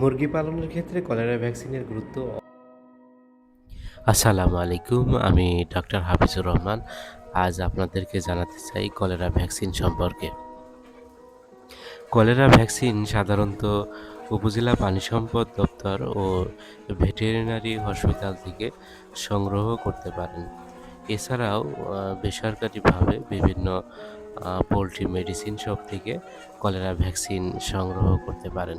মুরগি পালনের ক্ষেত্রে কলেরা ভ্যাকসিনের গুরুত্ব আসসালামু আলাইকুম, আমি ডক্টর হাফিজুর রহমান। আজ আপনাদেরকে জানাতে চাই কলেরা ভ্যাকসিন সম্পর্কে। কলেরা ভ্যাকসিন সাধারণত উপজেলা পানি সম্পদ দপ্তর ও ভেটেরিনারি হসপিটাল থেকে সংগ্রহ করতে পারেন। এছাড়াও বেসরকারিভাবে বিভিন্ন পোলট্রি মেডিসিন শপ থেকে কলেরা ভ্যাকসিন সংগ্রহ করতে পারেন।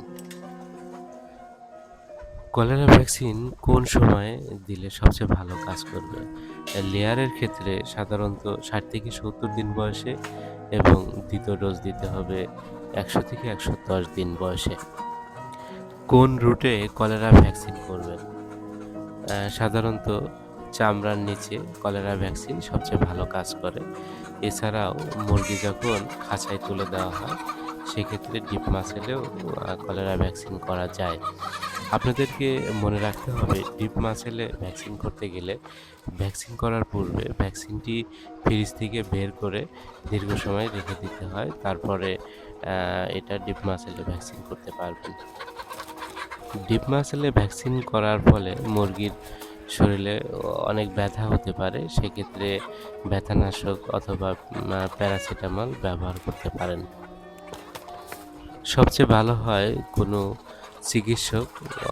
কলেরা ভ্যাকসিন কোন সময়ে দিলে সবচেয়ে ভালো কাজ করবে? লেয়ারের ক্ষেত্রে সাধারণত ষাট থেকে সত্তর দিন বয়সে এবং দ্বিতীয় ডোজ দিতে হবে একশো থেকে একশো দশ দিন বয়সে। কোন রুটে কলেরা ভ্যাকসিন করবেন? সাধারণত চামড়ার নিচে কলেরা ভ্যাকসিন সবচেয়ে ভালো কাজ করে। এছাড়াও মুরগি যখন খাঁচায় তুলে দেওয়া হয়, সেক্ষেত্রে ডিপ মাসেলেও কলেরা ভ্যাকসিন করা যায়। আপনাদেরকে মনে রাখতে হবে, ডিপ মাসেলে ভ্যাকসিন করতে গেলে ভ্যাকসিন করার পূর্বে ভ্যাকসিনটি ফ্রিজ থেকে বের করে দীর্ঘ সময় রেখে দিতে হয়, তারপরে এটা ডিপ মাসেলে ভ্যাকসিন করতে পারবেন। ডিপ মাসেলে ভ্যাকসিন করার ফলে মুরগির শরীরে অনেক ব্যথা হতে পারে, সেক্ষেত্রে ব্যথানাশক অথবা প্যারাসিটামল ব্যবহার করতে পারেন। সবচেয়ে ভালো হয় কোনো চিকিৎসক,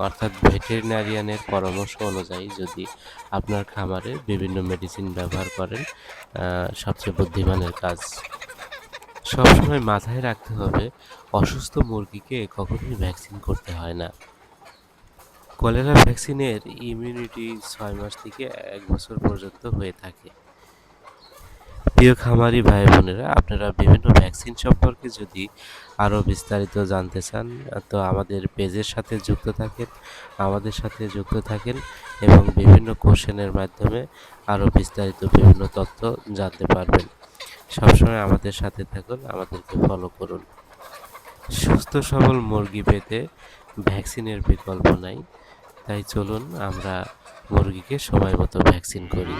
অর্থাৎ ভেটেরিনারিয়ানের পরামর্শ অনুযায়ী যদি আপনার খামারে বিভিন্ন মেডিসিন ব্যবহার করেন সবচেয়ে বুদ্ধিমানের কাজ। সবসময় মাথায় রাখতে হবে, অসুস্থ মুরগিকে কখনোই ভ্যাকসিন করতে হয় না। কলেরা ভ্যাকসিনের ইমিউনিটি ছয় মাস থেকে এক বছর পর্যন্ত হয়ে থাকে। প্রিয় খামারি ভাই বোনেরা আপনারা বিভিন্ন ভ্যাকসিন সম্পর্কে যদি আরও বিস্তারিত জানতে চান, তো আমাদের পেজের সাথে যুক্ত থাকেন, আমাদের সাথে যুক্ত থাকেন এবং বিভিন্ন কোশ্চেনের মাধ্যমে আরও বিস্তারিত বিভিন্ন তথ্য জানতে পারবেন। সবসময় আমাদের সাথে থাকুন, আমাদেরকে ফলো করুন। সুস্থ, সবল মুরগি পেতে ভ্যাকসিনের বিকল্প নাই, তাই চলুন আমরা মুরগিকে সময় মতো ভ্যাকসিন করি।